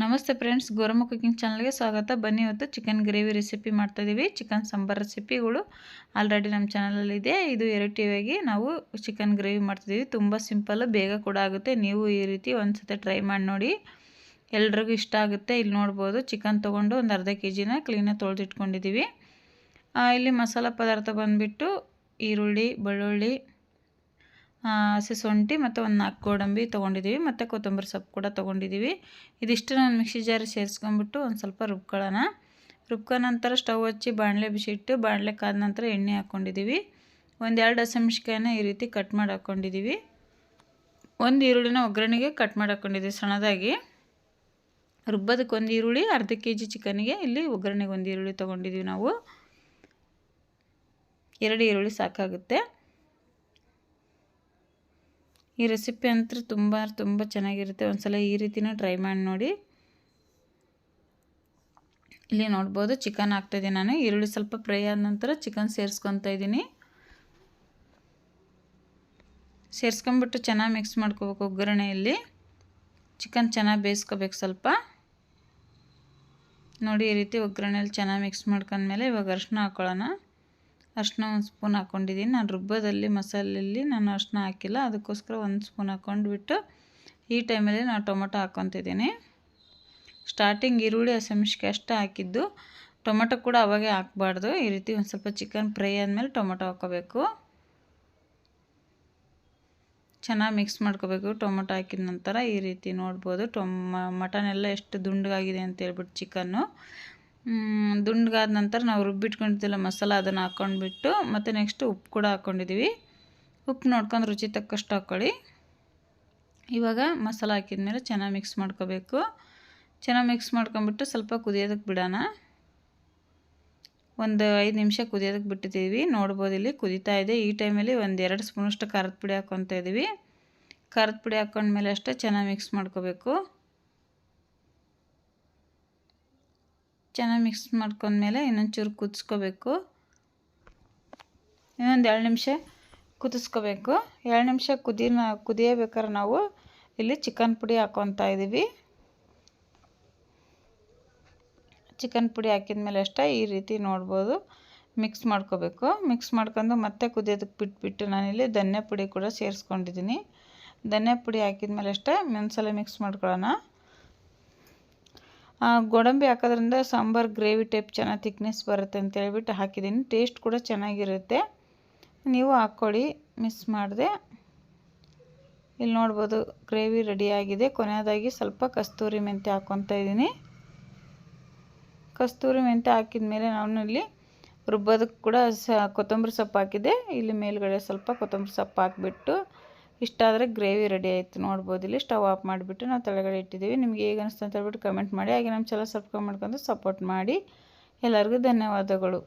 ನಮಸ್ತೆ friends, Goramma cooking ಚಾನಲ್ಗೆ ಸ್ವಾಗತ. ಬನ್ನಿ ಇವತ್ತು ಚಿಕನ್ ಗ್ರೇವಿ ರೆಸಿಪಿ ಮಾಡ್ತಾಯಿದ್ದೀವಿ ಚಿಕನ್ ಸಾಂಬಾರ್ ರೆಸಿಪಿಗಳು ಆಲ್ರೆಡಿ ನಮ್ಮ ಚಾನಲಲ್ಲಿದೆ ಇದು. ಎರಟಿವಾಗಿ ನಾವು ಚಿಕನ್ ಗ್ರೇವಿ ಮಾಡ್ತಿದ್ದೀವಿ ತುಂಬ ಸಿಂಪಲ್ಲು ಬೇಗ ಕೂಡ ಆಗುತ್ತೆ. ನೀವು ಈ ರೀತಿ ಒಂದು ಸತಿ ಟ್ರೈ ಮಾಡಿ ನೋಡಿ. ಎಲ್ರಿಗೂ ಇಷ್ಟ ಆಗುತ್ತೆ. ಇಲ್ಲಿ ನೋಡ್ಬೋದು, ಚಿಕನ್ ತೊಗೊಂಡು ಒಂದು ಅರ್ಧ ಕೆ ಜಿನ ಕ್ಲೀನಾಗಿ ತೊಳೆದಿಟ್ಕೊಂಡಿದ್ದೀವಿ ಇಲ್ಲಿ ಮಸಾಲ ಪದಾರ್ಥ ಬಂದುಬಿಟ್ಟು ಈರುಳ್ಳಿ, ಬೆಳ್ಳುಳ್ಳಿ ಹಸಿ ಶುಂಠಿ ಮತ್ತು ಒಂದು ನಾಲ್ಕು ಗೋಡಂಬಿ ತೊಗೊಂಡಿದ್ದೀವಿ ಮತ್ತು ಕೊತ್ತಂಬರಿ ಸೊಪ್ಪು ಕೂಡ ತೊಗೊಂಡಿದ್ದೀವಿ. ಇದಿಷ್ಟು ನಾನು ಮಿಕ್ಸಿ ಜಾರಿ ಸೇರಿಸ್ಕೊಂಬಿಟ್ಟು ಒಂದು ಸ್ವಲ್ಪ ರುಬ್ಕೊಳ್ಳೋಣ. ರುಬ್ಕೊ ನಂತರ ಸ್ಟವ್ ಹಚ್ಚಿ ಬಾಣಲೆ ಬಿಸಿಟ್ಟು ಬಾಣಲೆ ಕಾದ ನಂತರ ಎಣ್ಣೆ ಹಾಕ್ಕೊಂಡಿದ್ದೀವಿ. ಒಂದು ಎರಡು ಹಸಿಮೆಣ್ಸಿಕಾಯನ್ನ ಈ ರೀತಿ ಕಟ್ ಮಾಡಿ ಹಾಕ್ಕೊಂಡಿದ್ದೀವಿ. ಒಂದು ಈರುಳ್ಳಿನ ಒಗ್ಗರಣೆಗೆ ಕಟ್ ಮಾಡಿ ಹಾಕ್ಕೊಂಡಿದ್ದೀವಿ ಸಣ್ಣದಾಗಿ. ರುಬ್ಬೋದಕ್ಕೆ ಒಂದು ಈರುಳ್ಳಿ, ಅರ್ಧ ಕೆ ಜಿ ಚಿಕನ್ಗೆ ಇಲ್ಲಿ ಒಗ್ಗರಣೆಗೆ ಒಂದು ಈರುಳ್ಳಿ ತೊಗೊಂಡಿದ್ದೀವಿ ನಾವು. ಎರಡು ಈರುಳ್ಳಿ ಸಾಕಾಗುತ್ತೆ. ಈ ರೆಸಿಪಿ ಅಂತೂ ತುಂಬ ತುಂಬ ಚೆನ್ನಾಗಿರುತ್ತೆ. ಒಂದು ಸಲ ಈ ರೀತಿನೂ ಟ್ರೈ ಮಾಡಿ ನೋಡಿ. ಇಲ್ಲಿ ನೋಡ್ಬೋದು ಚಿಕನ್ ಹಾಕ್ತಾಯಿದ್ದೀನಿ ನಾನು. ಈರುಳ್ಳಿ ಸ್ವಲ್ಪ ಫ್ರೈ ಆದ ನಂತರ ಚಿಕನ್ ಸೇರಿಸ್ಕೊತಾ ಇದ್ದೀನಿ. ಸೇರಿಸ್ಕೊಂಬಿಟ್ಟು ಚೆನ್ನಾಗಿ ಮಿಕ್ಸ್ ಮಾಡ್ಕೋಬೇಕು ಒಗ್ಗರಣೆಯಲ್ಲಿ. ಚಿಕನ್ ಚೆನ್ನಾಗಿ ಬೇಯಿಸ್ಕೋಬೇಕು ಸ್ವಲ್ಪ. ನೋಡಿ ಈ ರೀತಿ ಒಗ್ಗರಣೆಯಲ್ಲಿ ಚೆನ್ನಾಗಿ ಮಿಕ್ಸ್ ಮಾಡ್ಕೊಂಡ್ಮೇಲೆ ಇವಾಗ ಅರ್ಶಿನ ಹಾಕ್ಕೊಳ್ಳೋಣ ಅರ್ಶಿನ ಒಂದು ಸ್ಪೂನ್ ಹಾಕ್ಕೊಂಡಿದ್ದೀನಿ ನಾನು ರುಬ್ಬದಲ್ಲಿ ಮಸಾಲೆಯಲ್ಲಿ ನಾನು ಅರ್ಶಿನ ಹಾಕಿಲ್ಲ. ಅದಕ್ಕೋಸ್ಕರ ಒಂದು ಸ್ಪೂನ್ ಹಾಕ್ಕೊಂಡ್ಬಿಟ್ಟು ಈ ಟೈಮಲ್ಲಿ ನಾನು ಟೊಮೊಟೊ ಹಾಕ್ಕೊತಿದ್ದೀನಿ ಸ್ಟಾರ್ಟಿಂಗ್ ಈರುಳ್ಳಿ ಹಸಿಮೆಣ್ಸಿಕಾಯಿ ಅಷ್ಟೇ ಹಾಕಿದ್ದು. ಟೊಮೊಟೊ ಕೂಡ ಅವಾಗೆ ಹಾಕ್ಬಾರ್ದು. ಈ ರೀತಿ ಒಂದು ಸ್ವಲ್ಪ ಚಿಕನ್ ಫ್ರೈ ಆದಮೇಲೆ ಟೊಮೊಟೊ ಹಾಕ್ಕೋಬೇಕು ಚೆನ್ನಾಗಿ ಮಿಕ್ಸ್ ಮಾಡ್ಕೋಬೇಕು. ಟೊಮೊಟೊ ಹಾಕಿದ ನಂತರ ಈ ರೀತಿ ನೋಡ್ಬೋದು. ಟೊಮ, ಮಟನ್ ಎಲ್ಲ ಎಷ್ಟು ದುಂಡಗಾಗಿದೆ ಅಂತ ಹೇಳ್ಬಿಟ್ಟು ಚಿಕನ್ನು ದುಂಡ್ಗಾದ ನಂತರ ನಾವು ರುಬ್ಬಿಟ್ಕೊಂಡಿದ್ದಿಲ್ಲ ಮಸಾಲ ಅದನ್ನು ಹಾಕ್ಕೊಂಡ್ಬಿಟ್ಟು ಮತ್ತು ನೆಕ್ಸ್ಟ್ ಉಪ್ಪು ಕೂಡ ಹಾಕ್ಕೊಂಡಿದ್ದೀವಿ ಉಪ್ಪು ನೋಡ್ಕೊಂಡು ರುಚಿ ತಕ್ಕಷ್ಟು ಹಾಕ್ಕೊಳ್ಳಿ ಇವಾಗ ಮಸಾಲ ಹಾಕಿದ್ಮೇಲೆ ಚೆನ್ನಾಗಿ ಮಿಕ್ಸ್ ಮಾಡ್ಕೋಬೇಕು. ಚೆನ್ನಾಗಿ ಮಿಕ್ಸ್ ಮಾಡ್ಕೊಂಬಿಟ್ಟು ಸ್ವಲ್ಪ ಕುದಿಯೋದಕ್ಕೆ ಬಿಡೋಣ. ಒಂದು ಐದು ನಿಮಿಷ ಕುದಿಯೋದಕ್ಕೆ ಬಿಟ್ಟಿದ್ದೀವಿ ನೋಡ್ಬೋದು ಇಲ್ಲಿ ಕುದೀತಾ ಇದೆ. ಈ ಟೈಮಲ್ಲಿ ಒಂದು ಎರಡು ಸ್ಪೂನಷ್ಟು ಖಾರದ ಪುಡಿ ಹಾಕ್ಕೊತಾ ಇದ್ದೀವಿ ಖಾರದ ಪುಡಿ ಹಾಕ್ಕೊಂಡ್ಮೇಲೆ ಅಷ್ಟೇ ಚೆನ್ನಾಗಿ ಮಿಕ್ಸ್ ಮಾಡ್ಕೋಬೇಕು. ಚೆನ್ನಾಗಿ ಮಿಕ್ಸ್ ಮಾಡ್ಕೊಂಡ್ಮೇಲೆ ಇನ್ನೊಂದು ಚೂರು ಕುದಿಸ್ಕೋಬೇಕು. ಇನ್ನೊಂದು ಎರಡು ನಿಮಿಷ ಕುದಿಸ್ಕೋಬೇಕು. ಎರಡು ನಿಮಿಷ ಕುದಿನ ಕುದಿಯಬೇಕಾದ್ರೆ ನಾವು ಇಲ್ಲಿ ಚಿಕನ್ ಪುಡಿ ಹಾಕ್ಕೊತಾ ಇದ್ದೀವಿ ಚಿಕನ್ ಪುಡಿ ಹಾಕಿದ ಮೇಲೆ ಅಷ್ಟೇ ಈ ರೀತಿ ನೋಡ್ಬೋದು. ಮಿಕ್ಸ್ ಮಾಡ್ಕೋಬೇಕು. ಮಿಕ್ಸ್ ಮಾಡ್ಕೊಂಡು ಮತ್ತೆ ಕುದಿಯೋದಕ್ಕೆ ಬಿಟ್ಬಿಟ್ಟು ನಾನಿಲ್ಲಿ ಧನ್ಯ ಪುಡಿ ಕೂಡ ಸೇರಿಸ್ಕೊಂಡಿದ್ದೀನಿ. ಧನ್ಯ ಪುಡಿ ಹಾಕಿದ ಮೇಲೆ ಅಷ್ಟೇ ಒಂದ್ಸಲ ಮಿಕ್ಸ್ ಮಾಡ್ಕೊಳ್ಳೋಣ. ಗೋಡಂಬಿ ಹಾಕೋದ್ರಿಂದ ಸಾಂಬಾರು, ಗ್ರೇವಿ ಟೈಪ್ ಚೆನ್ನಾಗಿ ತಿಕ್ನೆಸ್ ಬರುತ್ತೆ ಅಂತ ಹೇಳ್ಬಿಟ್ಟು ಹಾಕಿದ್ದೀನಿ. ಟೇಸ್ಟ್ ಕೂಡ ಚೆನ್ನಾಗಿರುತ್ತೆ. ನೀವು ಹಾಕ್ಕೊಳ್ಳಿ ಮಿಸ್ ಮಾಡಿದೆ. ಇಲ್ಲಿ ನೋಡ್ಬೋದು, ಗ್ರೇವಿ ರೆಡಿಯಾಗಿದೆ ಕೊನೆಯದಾಗಿ ಸ್ವಲ್ಪ ಕಸ್ತೂರಿ ಮೆಂತ್ಯ ಹಾಕ್ಕೊತಾ ಇದ್ದೀನಿ. ಕಸ್ತೂರಿ ಮೆಂತ್ಯ ಹಾಕಿದ ಮೇಲೆ ನಾನು ಇಲ್ಲಿ ರುಬ್ಬೋದಕ್ಕೆ ಕೂಡ ಸ, ಕೊತ್ತಂಬರಿ ಸೊಪ್ಪು ಹಾಕಿದೆ ಇಲ್ಲಿ ಮೇಲುಗಡೆ ಸ್ವಲ್ಪ ಕೊತ್ತಂಬರಿ ಸೊಪ್ಪು ಹಾಕಿಬಿಟ್ಟು ಇಷ್ಟಾದರೆ ಗ್ರೇವಿ ರೆಡಿ ಆಯಿತು, ನೋಡ್ಬೋದು. ಇಲ್ಲಿ ಸ್ಟವ್ ಆಫ್ ಮಾಡಿಬಿಟ್ಟು ನಾವು ತಳಗಡೆ ಇಟ್ಟಿದ್ದೀವಿ. ನಿಮ್ಗೆ ಹೇಗೆ ಅನಿಸ್ತು ಅಂತ ಹೇಳ್ಬಿಟ್ಟು ಕಮೆಂಟ್ ಮಾಡಿ. ಹಾಗೆ ನಮ್ಮ ಚಾನಲ್ ಸಬ್ಸ್ಕ್ರೈಬ್ ಮಾಡ್ಕೊಂಡು ಸಪೋರ್ಟ್ ಮಾಡಿ. ಎಲ್ಲರಿಗೂ ಧನ್ಯವಾದಗಳು.